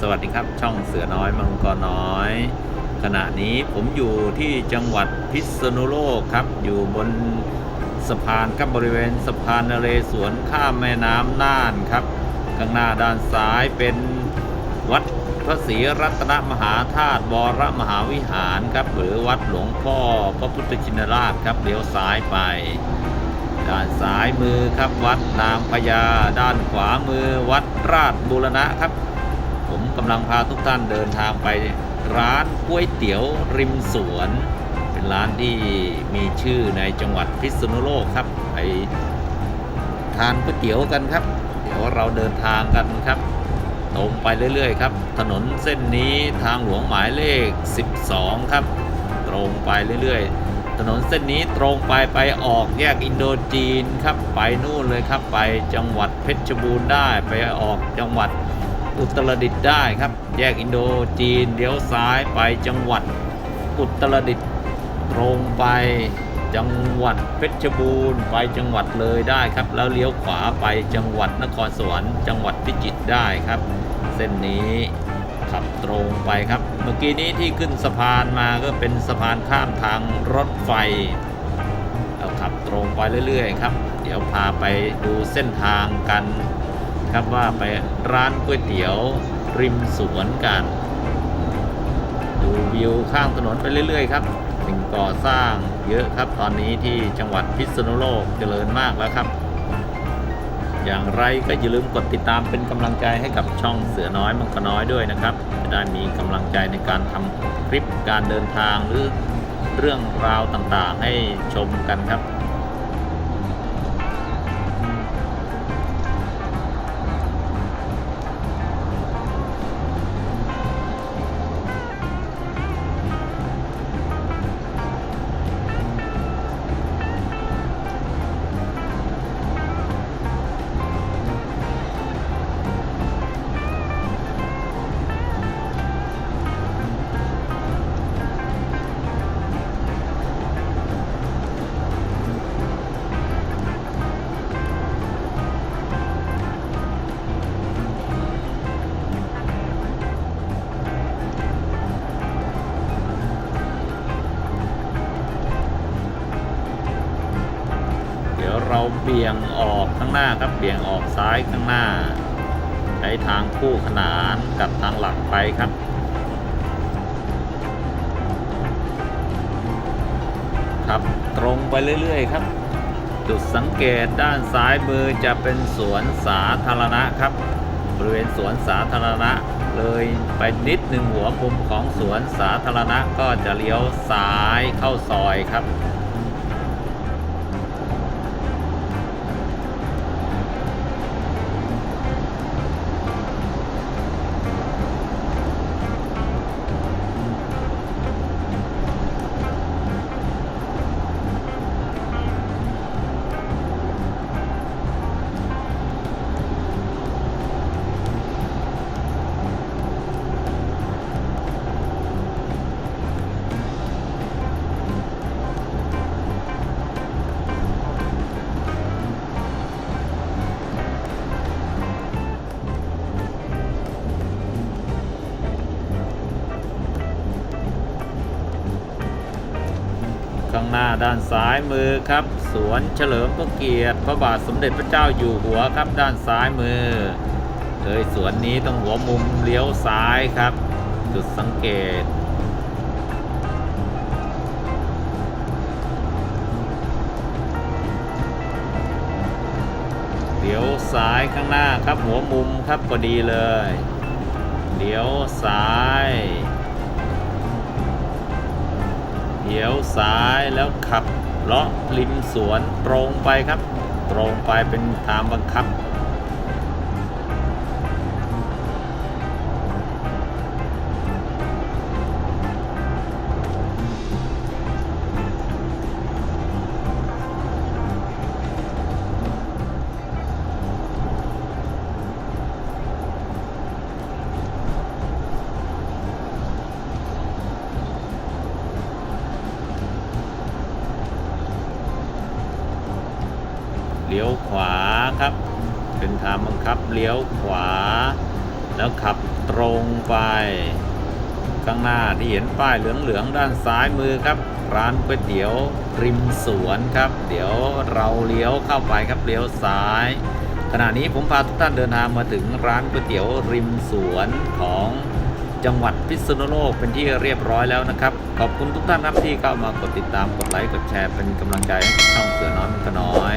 สวัสดีครับช่องเสือน้อยมังกรน้อย ขณะนี้ผมอยู่ที่จังหวัดพิษณุโลกครับ อยู่บนสะพานครับบริเวณสะพานนเรศวรข้ามแม่น้ำน่านครับ ข้างหน้าด้านซ้ายเป็นวัดพระศรีรัตนมหาธาตุวรมหาวิหารครับหรือวัดหลวงพ่อพระพุทธชินราชครับเลี้ยวซ้ายไปด้านซ้ายมือครับวัดนางพญาด้านขวามือวัดราชบูรณะครับ กำลังพาทุกท่านเดินทางไปร้านก๋วยเตี๋ยวริมสวน เป็นร้านที่มีชื่อในจังหวัดพิษณุโลกครับ ไปทานก๋วยเตี๋ยวกันครับ เดี๋ยวเราเดินทางกันครับตรงไปเรื่อยๆครับ ถนนเส้นนี้ทางหลวงหมายเลข 12 ครับ ตรงไปเรื่อยๆ ถนนเส้นนี้ตรงไปไปออกแยกอินโดจีนครับ ไปนู่นเลยครับ ไปจังหวัดเพชรบูรณ์ได้ ไปออกจังหวัด อุตรดิตถ์ได้ครับ แยกอินโดจีนเลี้ยวซ้ายไปจังหวัดอุตรดิตถ์ตรงไปจังหวัดเพชรบูรณ์ไปจังหวัดเลยได้ครับ แล้วเลี้ยวขวาไปจังหวัดนครสวรรค์จังหวัดพิจิตรได้ครับ เส้นนี้ขับตรงไปครับ เมื่อกี้นี้ที่ขึ้นสะพานมาก็เป็นสะพานข้ามทางรถไฟเราขับตรงไปเรื่อยๆครับ เดี๋ยวพาไปดูเส้นทางกัน ครับว่าไปร้านก๋วยเตี๋ยวริมสวนกัน ดูวิวข้างถนนไปเรื่อยๆครับสิ่งก่อสร้างเยอะครับตอนนี้ที่จังหวัดพิษณุโลกเจริญมากแล้วครับ อย่างไรก็อย่าลืมกดติดตามเป็นกำลังใจให้กับช่องเสือน้อยมังกรน้อยด้วยนะครับ จะได้มีกำลังใจในการทำคลิปการเดินทางหรือเรื่องราวต่างๆ ให้ชมกันครับ เราเบี่ยงออกข้างหน้าครับเบี่ยงออกซ้ายข้างหน้า ใช้ทางคู่ขนานกับทางหลักไปครับครับตรงไปเรื่อยๆครับ จุดสังเกตด้านซ้ายมือจะเป็นสวนสาธารณะครับ บริเวณสวนสาธารณะ เลยไปนิดหนึ่งหัวมุมของสวนสาธารณะก็จะเลี้ยวซ้ายเข้าซอยครับ ข้างหน้าด้านซ้ายมือครับ สวนเฉลิมพระเกียรติพระบาทสมเด็จพระเจ้าอยู่หัวครับด้านซ้ายมือเลยสวนนี้ต้องหัวมุมเลี้ยวซ้ายครับ จุดสังเกตเลี้ยวซ้ายข้างหน้าครับหัวมุมครับพอดีเลยเลี้ยวซ้าย เลี้ยวซ้ายแล้วขับเลาะริมสวนตรงไปครับ ตรงไปเป็นทางบังคับ เลี้ยวขวาครับ เป็นทางบังคับเลี้ยวขวา แล้วขับตรงไปข้างหน้าที่เห็นป้ายเหลืองๆด้านซ้ายมือครับ ร้านก๋วยเตี๋ยวริมสวนครับ เดี๋ยวเราเลี้ยวเข้าไปครับเลี้ยวซ้าย ขณะนี้ผมพาทุกท่านเดินทางมาถึงร้านก๋วยเตี๋ยวริมสวนของจังหวัดพิษณุโลกเป็นที่เรียบร้อยแล้วนะครับ ขอบคุณทุกท่านครับที่เข้ามากดติดตามกดไลค์กดแชร์เป็นกำลังใจให้ช่องเสือน้อยมันก็น้อย